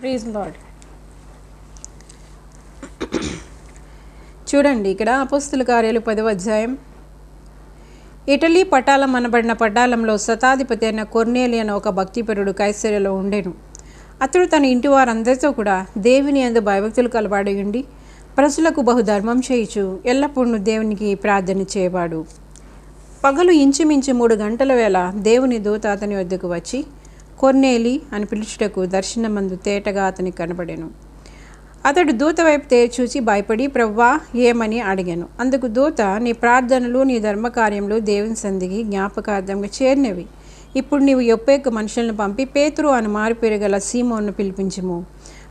ప్రీజ్ lord చూడండి ఇక్కడ అపస్తుల కార్యాలు పదవ అధ్యాయం. ఇటలీ పటాలం అనబడిన పటాలంలో శతాధిపతి అయిన కొర్నేలి అనే ఒక భక్తిపరుడు కైసర్యలో ఉండెను. అతడు తన ఇంటి వారందరితో కూడా దేవుని అందు భయభక్తులు కలవాడి ఉండి ప్రజలకు బహుధర్మం చేయుచు ఎల్లప్పుడూ దేవునికి ప్రార్థన చేయవాడు. పగలు ఇంచుమించు మూడు గంటల వేళ దేవుని దూత అతని వద్దకు వచ్చి కొన్నేలి అని పిలుచుటకు దర్శనమందు తేటగా అతనికి కనబడెను. అతడు దూత వైపు తేరి చూసి భయపడి ప్రవ్వా ఏమని అడిగాను. అందుకు దూత నీ ప్రార్థనలు నీ ధర్మకార్యములు దేవుని సంధికి జ్ఞాపకార్థంగా చేరినవి. ఇప్పుడు నీవు యొప్పేకు మనుషులను పంపి పేతురు అని మారిపేరు గల సీమోన్ను పిలిపించుము.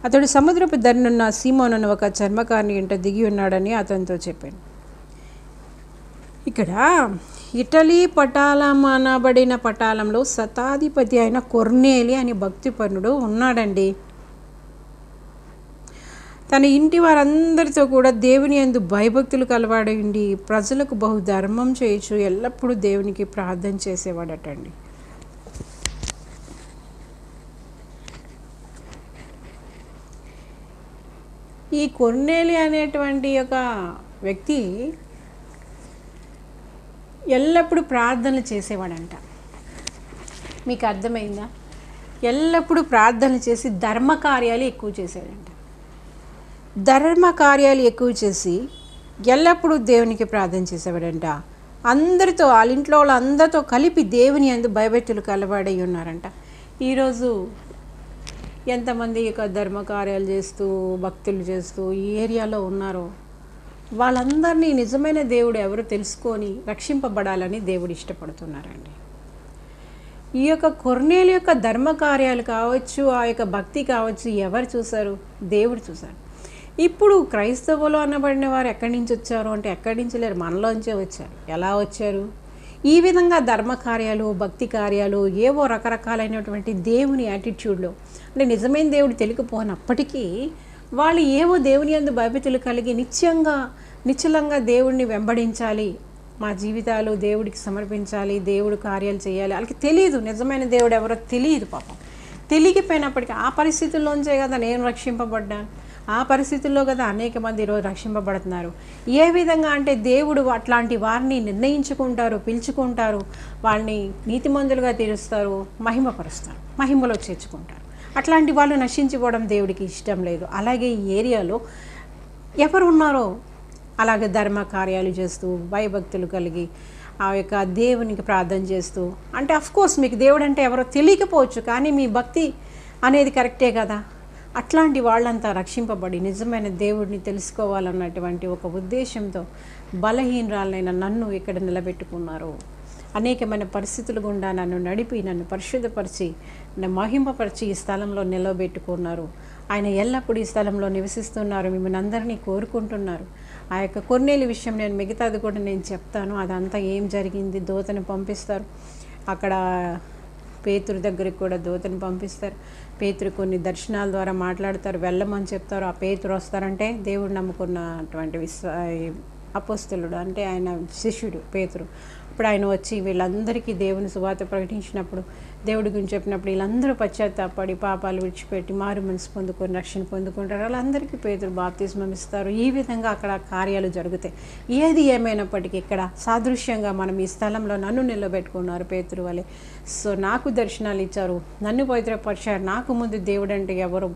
అతడు సముద్రపు ధరనున్న సీమోనను ఒక చర్మకారిని ఇంట దిగి ఉన్నాడని అతనితో చెప్పాను. ఇక్కడ ఇటలీ పటాలం అనబడిన పటాలంలో శతాధిపతి అయిన కొర్నేలి అనే భక్తిపరుడు ఉన్నాడండి. తన ఇంటి వారందరితో కూడా దేవుని ఎందు భయభక్తులు కలవాడండి. ప్రజలకు బహు ధర్మం చేయొచ్చు ఎల్లప్పుడూ దేవునికి ప్రార్థన చేసేవాడటండి. ఈ కొర్నేలి అనేటువంటి ఒక వ్యక్తి ఎల్లప్పుడూ ప్రార్థనలు చేసేవాడంట. మీకు అర్థమైందా? ఎల్లప్పుడూ ప్రార్థనలు చేసి ధర్మ కార్యాలు ఎక్కువ చేసేవాడంట. ధర్మ కార్యాలు ఎక్కువ చేసి ఎల్లప్పుడూ దేవునికి ప్రార్థన చేసేవాడంట. అందరితో వాళ్ళ ఇంట్లో వాళ్ళందరితో కలిపి దేవుని అందు భయభక్తులు కలవాడై ఉన్నారంట. ఈరోజు ఎంతమంది యొక్క ధర్మ కార్యాలు చేస్తూ భక్తులు చేస్తూ ఈ ఏరియాలో ఉన్నారో వాళ్ళందరినీ నిజమైన దేవుడు ఎవరు తెలుసుకొని రక్షింపబడాలని దేవుడు ఇష్టపడుతున్నారండి. ఈ యొక్క కొర్నేలు యొక్క ధర్మ కార్యాలు కావచ్చు ఆ యొక్క భక్తి కావచ్చు ఎవరు చూశారు? దేవుడు చూశారు ఇప్పుడు క్రైస్తవులు అనబడిన వారు ఎక్కడి నుంచి వచ్చారు అంటే ఎక్కడి నుంచి లేరు? మనలోంచే వచ్చారు. ఎలా వచ్చారు? ఈ విధంగా ధర్మ కార్యాలు భక్తి కార్యాలు ఏవో రకరకాలైనటువంటి దేవుని యాటిట్యూడ్లో అంటే నిజమైన దేవుడు తెలియకపోనప్పటికీ వాళ్ళు ఏవో దేవుని అందు భయభీతులు కలిగి నిత్యంగా నిశ్చలంగా దేవుడిని వెంబడించాలి. మా జీవితాలు దేవుడికి సమర్పించాలి దేవుడు కార్యాలు చేయాలి. వాళ్ళకి తెలియదు నిజమైన దేవుడు ఎవరో తెలియదు పాపం. తెలియకపోయినప్పటికీ ఆ పరిస్థితుల్లోంచే కదా నేను రక్షింపబడ్డాను ఆ పరిస్థితుల్లో కదా అనేక మంది ఈరోజు రక్షింపబడుతున్నారు. ఏ విధంగా అంటే దేవుడు అట్లాంటి వారిని నిర్ణయించుకుంటారు పిలుచుకుంటారు. వాళ్ళని నీతిమంతులుగా తీరుస్తారు మహిమపరుస్తారు మహిమలో చేర్చుకుంటారు. అట్లాంటి వాళ్ళు నశించిపోవడం దేవుడికి ఇష్టం లేదు. అలాగే ఈ ఏరియాలో ఎవరు ఉన్నారో అలాగే ధర్మ కార్యాలు చేస్తూ భయభక్తులు కలిగి ఆ యొక్క దేవునికి ప్రార్థన చేస్తూ అంటే కోర్స్ మీకు దేవుడు అంటే ఎవరో తెలియకపోవచ్చు కానీ మీ భక్తి అనేది కరెక్టే కదా? అట్లాంటి వాళ్ళంతా రక్షింపబడి నిజమైన దేవుడిని తెలుసుకోవాలన్నటువంటి ఒక ఉద్దేశంతో బలహీనరాలైన నన్ను ఇక్కడ నిలబెట్టుకున్నారు. అనేకమైన పరిస్థితులు గుండా నన్ను నడిపి నన్ను పరిశుద్ధపరిచి నన్ను మహింపపరిచి ఈ స్థలంలో నిలవబెట్టుకున్నారు. ఆయన ఎల్లప్పుడూ ఈ స్థలంలో నివసిస్తున్నారు. మిమ్మల్ని అందరినీ కోరుకుంటున్నారు. ఆ యొక్క కొన్నేళ్ళ విషయం నేను మిగతాది కూడా నేను చెప్తాను. అదంతా ఏం జరిగింది? దోతను పంపిస్తారు. అక్కడ పేతురు దగ్గరికి కూడా దూతని పంపిస్తారు. పేతురు కొన్ని దర్శనాల ద్వారా మాట్లాడతారు. వెళ్ళమని చెప్తారు. ఆ పేతురు వస్తారంటే దేవుడు నమ్ముకున్నటువంటి విశ్వ అపోస్తులుడు అంటే ఆయన శిష్యుడు పేతురు. ఇప్పుడు ఆయన వచ్చి వీళ్ళందరికీ దేవుని సువాత ప్రకటించినప్పుడు దేవుడి గురించి చెప్పినప్పుడు వీళ్ళందరూ పశ్చాత్తాపడి పాపాలు విడిచిపెట్టి మారు మనసు పొందుకొని రక్షణ పొందుకుంటారు. వాళ్ళందరికీ పేదలు బాప్తిజమం ఇస్తారు. ఈ విధంగా అక్కడ కార్యాలు జరుగుతాయి. ఏది ఏమైనప్పటికీ ఇక్కడ సాదృశ్యంగా మనం ఈ స్థలంలో నన్ను నిలబెట్టుకున్నారు పేతురు వలె. సో నాకు దర్శనాలు ఇచ్చారు. నన్ను పవిత్రపరిచారు. నాకు ముందు దేవుడు అంటే ఎవరు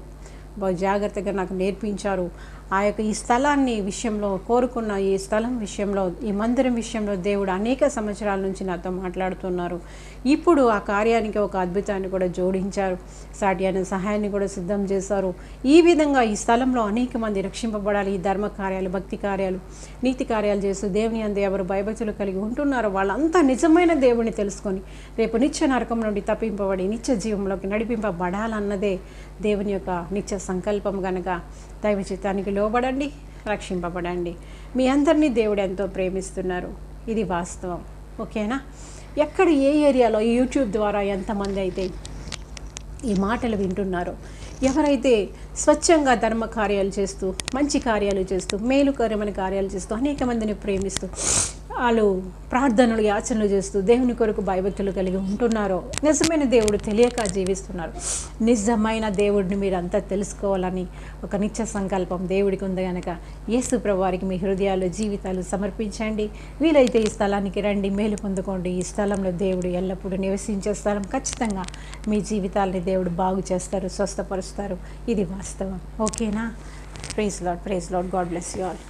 జాగ్రత్తగా నాకు నేర్పించారు. ఆ యొక్క ఈ స్థలాన్ని విషయంలో కోరుకున్న ఈ స్థలం విషయంలో ఈ మందిరం విషయంలో దేవుడు అనేక సంవత్సరాల నుంచి నాతో మాట్లాడుతున్నారు. ఇప్పుడు ఆ కార్యానికి ఒక అద్భుతాన్ని కూడా జోడించారు. సాటి అనే సహాయాన్ని కూడా సిద్ధం చేశారు. ఈ విధంగా ఈ స్థలంలో అనేక మంది రక్షింపబడాలి. ఈ ధర్మ కార్యాలు భక్తి కార్యాలు నీతి కార్యాలు చేస్తూ దేవుని అందు ఎవరు భయభక్తులు కలిగి ఉంటున్నారో వాళ్ళంతా నిజమైన దేవుని తెలుసుకొని రేపు నిత్య నరకం నుండి తప్పింపబడి నిత్య జీవంలోకి నడిపింపబడాలన్నదే దేవుని యొక్క నిత్య సంకల్పం కనుక దైవ చిత్తానికి పిలువబడండి రక్షింపబడండి. మీ అందరినీ దేవుడు ఎంతో ప్రేమిస్తున్నారు. ఇది వాస్తవం. ఓకేనా? ఎక్కడ ఏ ఏరియాలో ఈ యూట్యూబ్ ద్వారా ఎంతమంది అయితే ఈ మాటలు వింటున్నారో ఎవరైతే స్వచ్ఛంగా ధర్మ కార్యాలు చేస్తూ మంచి కార్యాలు చేస్తూ మేలుకరమైన కార్యాలు చేస్తూ అనేక మందిని ప్రేమిస్తూ వాళ్ళు ప్రార్థనలు యాచనలు చేస్తూ దేవుని కొరకు భయభక్తులు కలిగి ఉంటున్నారో నిజమైన దేవుడు తెలియక జీవిస్తున్నారు. నిజమైన దేవుడిని మీరు అంతా తెలుసుకోవాలని ఒక నిత్య సంకల్పం దేవుడికి ఉంది కనుక యేసు ప్రభువారికి మీ హృదయాలు జీవితాలు సమర్పించండి. వీలైతే ఈ స్థలానికి రండి మేలు పొందుకోండి. ఈ స్థలంలో దేవుడు ఎల్లప్పుడూ నివసించే స్థలం. ఖచ్చితంగా మీ జీవితాలని దేవుడు బాగు చేస్తారు స్వస్థపరుస్తారు. ఇది వాస్తవం. ఓకేనా? Praise Lord praise Lord God bless you all.